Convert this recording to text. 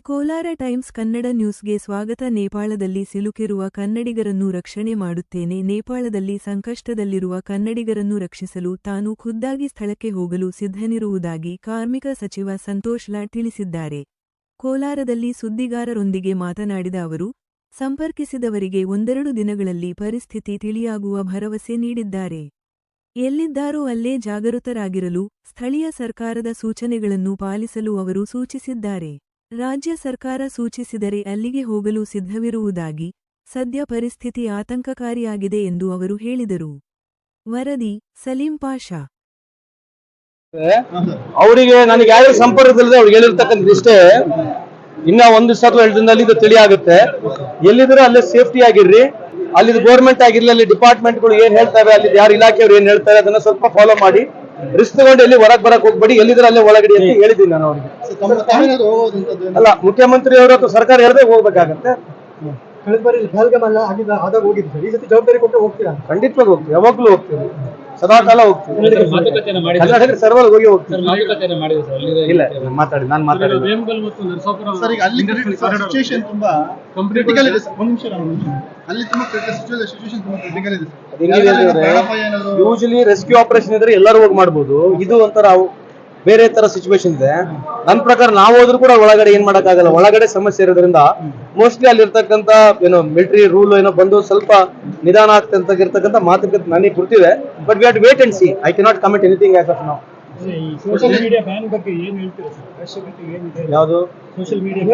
Kolar times Kannada ನ್ಯೂಸ್ಗೆ ಸ್ವಾಗತ. ನೇಪಾಳದಲ್ಲಿ ಸಿಲುಕಿರುವ ಕನ್ನಡಿಗರನ್ನು ರಕ್ಷಣೆ ಮಾಡುತ್ತೇನೆ. ನೇಪಾಳದಲ್ಲಿ ಸಂಕಷ್ಟದಲ್ಲಿರುವ ಕನ್ನಡಿಗರನ್ನು ರಕ್ಷಿಸಲು ತಾನು ಖುದ್ದಾಗಿ ಸ್ಥಳಕ್ಕೆ ಹೋಗಲು ಸಿದ್ಧನಿರುವುದಾಗಿ ಕಾರ್ಮಿಕ ಸಚಿವ ಸಂತೋಷ್ ಲಾಡ್ ತಿಳಿಸಿದ್ದಾರೆ. ಕೋಲಾರದಲ್ಲಿ ಸುದ್ದಿಗಾರರೊಂದಿಗೆ ಮಾತನಾಡಿದ ಅವರು, ಸಂಪರ್ಕಿಸಿದವರಿಗೆ ಒಂದೆರಡು ದಿನಗಳಲ್ಲಿ ಪರಿಸ್ಥಿತಿ ತಿಳಿಯಾಗುವ ಭರವಸೆ ನೀಡಿದ್ದಾರೆ. ಎಲ್ಲಿದ್ದಾರೋ ಅಲ್ಲೇ ಜಾಗೃತರಾಗಿರಲು ಸ್ಥಳೀಯ ಸರ್ಕಾರದ ಸೂಚನೆಗಳನ್ನು ಪಾಲಿಸಲು ಅವರು ಸೂಚಿಸಿದ್ದಾರೆ. ರಾಜ್ಯ ಸರ್ಕಾರ ಸೂಚಿಸಿದರೆ ಅಲ್ಲಿಗೆ ಹೋಗಲು ಸಿದ್ಧವಿರುವುದಾಗಿ ಸದ್ಯ ಪರಿಸ್ಥಿತಿ ಆತಂಕಕಾರಿಯಾಗಿದೆ ಎಂದು ಅವರು ಹೇಳಿದರು. ವರದಿ ಸಲೀಂ ಪಾಷಾ. ಅವರಿಗೆ ನನಗೆ ಯಾರು ಸಂಪರ್ಕದಲ್ಲದೆ ಅವ್ರಿಗೆ ಹೇಳಿರ್ತಕ್ಕಂಥ ಇಷ್ಟೇ. ಇನ್ನ ಒಂದು ಅಥವಾ ಎರಡು ದಿನದಲ್ಲಿ ಇದು ತಿಳಿಯಾಗುತ್ತೆ. ಎಲ್ಲಿದ್ರೆ ಅಲ್ಲೇ ಸೇಫ್ಟಿ ಆಗಿರ್ರಿ ಅಲ್ಲಿ ಗೌರ್ಮೆಂಟ್ ಆಗಿರ್ಲಿ ಅಲ್ಲಿ ಡಿಪಾರ್ಟ್ಮೆಂಟ್ಗಳು ಏನ್ ಹೇಳ್ತಾರೆ ಅಲ್ಲಿ ಯಾರು ಇಲಾಖೆಯವರು ಏನ್ ಹೇಳ್ತಾರೆ ಅದನ್ನ ಸ್ವಲ್ಪ ಫಾಲೋ ಮಾಡಿ. ರಿಸ್ಕ್ ತಗೊಂಡು ಎಲ್ಲಿ ಹೊರಗೆ ಬರಕ್ ಹೋಗ್ಬೇಡಿ ಎಲ್ಲಿದ್ರೆ ಅಲ್ಲೇ ಒಳಗಡೆ ಅಂತ ಹೇಳಿದ್ದೀನಿ ನಾನು ಅವ್ರಿಗೆ? ಅಲ್ಲ ಮುಖ್ಯಮಂತ್ರಿ ಅವರು ಅಥವಾ ಸರ್ಕಾರ ಹೇಳ್ದೆ ಹೋಗ್ಬೇಕಾಗತ್ತೆ. ಕಳೆದ ಬಾರಿ ಆಗಿದ್ದ ಆದಾಗ ಹೋಗಿದ್ದು ಈ ಸತಿ ಜವಾಬ್ದಾರಿ ಕೊಟ್ಟು ಹೋಗ್ತೀರಾ? ಖಂಡಿತವಾಗಿ ಹೋಗ್ತೀವಿ. ಯಾವಾಗ್ಲೂ ಹೋಗ್ತೀವಿ. ಸದಾ ಕಾಲ ಹೋಗ್ತೀವಿ ಸರ್ವರ್ ಮಾಡಿದ್ರು? ಕರ್ನಾಟಕ ಸರ್ವಲ್ ಹೋಗಿ ಹೋಗ್ತೀವಿ ಸರ್ ಮಾತುಕತೆಯನ್ನು ಮಾಡಿದ್ರು ಸರ್? ಅಲ್ಲಿದೆ ಇಲ್ಲ ಮಾತಾಡಿ ನಾನು ಮಾತಾಡಿ ವೇಮಗಲ್ ಮತ್ತು ನರಸಾಪುರ ಸರ್ ಈಗ ಅಲ್ಲಿ ಸಿಚುವೇಶನ್ ತುಂಬಾ ಕ್ರಿಟಿಕಲ್ ಇದೆ ಸರ್. ಒಂದು ನಿಮಿಷ ನಾನು ಒಂದು ನಿಮಿಷ. ಅಲ್ಲಿ ತುಂಬಾ ಸಿಚುವೇಶನ್ ಕ್ರಿಟಿಕಲ್ ಇದೆ ಯೂಶಲಿ ರೆಸ್ಕ್ಯೂ ಆಪರೇಷನ್ ಇದ್ರೆ ಎಲ್ಲರೂ ಹೋಗಿ ಮಾಡ್ಬೋದು. ಇದು ಒಂಥರ ಅವು- ಬೇರೆ ತರ ಸಿಚುವೇಶನ್ ಇದೆ. ನನ್ನ ಪ್ರಕಾರ ನಾವು ಹೋದ್ರು ಕೂಡ ಒಳಗಡೆ ಏನ್ ಮಾಡಕ್ಕಾಗಲ್ಲ. ಒಳಗಡೆ ಸಮಸ್ಯೆ ಇರೋದ್ರಿಂದ ಮೋಸ್ಟ್ಲಿ ಅಲ್ಲಿರ್ತಕ್ಕಂಥ ಏನೋ ಮಿಲಿಟರಿ ರೂಲ್ ಏನೋ ಬಂದು ಸ್ವಲ್ಪ ನಿಧಾನ ಆಗ್ತಂತಕ್ಕಂಥ ಮಾತುಕತೆ ನನಗೆ ಗೊತ್ತಿದೆ. But we have wait and see I cannot commit anything as of ನಾವು ಮೀಡಿಯಾ ಬ್ಯಾನ್ ಬಗ್ಗೆ ಏನ್ ಹೇಳ್ತೀರಾ ಸರ್? ಅವಶ್ಯಕತೆ ಏನಿದೆ ಯಾವುದು ಸೋಷಿಯಲ್ ಮೀಡಿಯಾ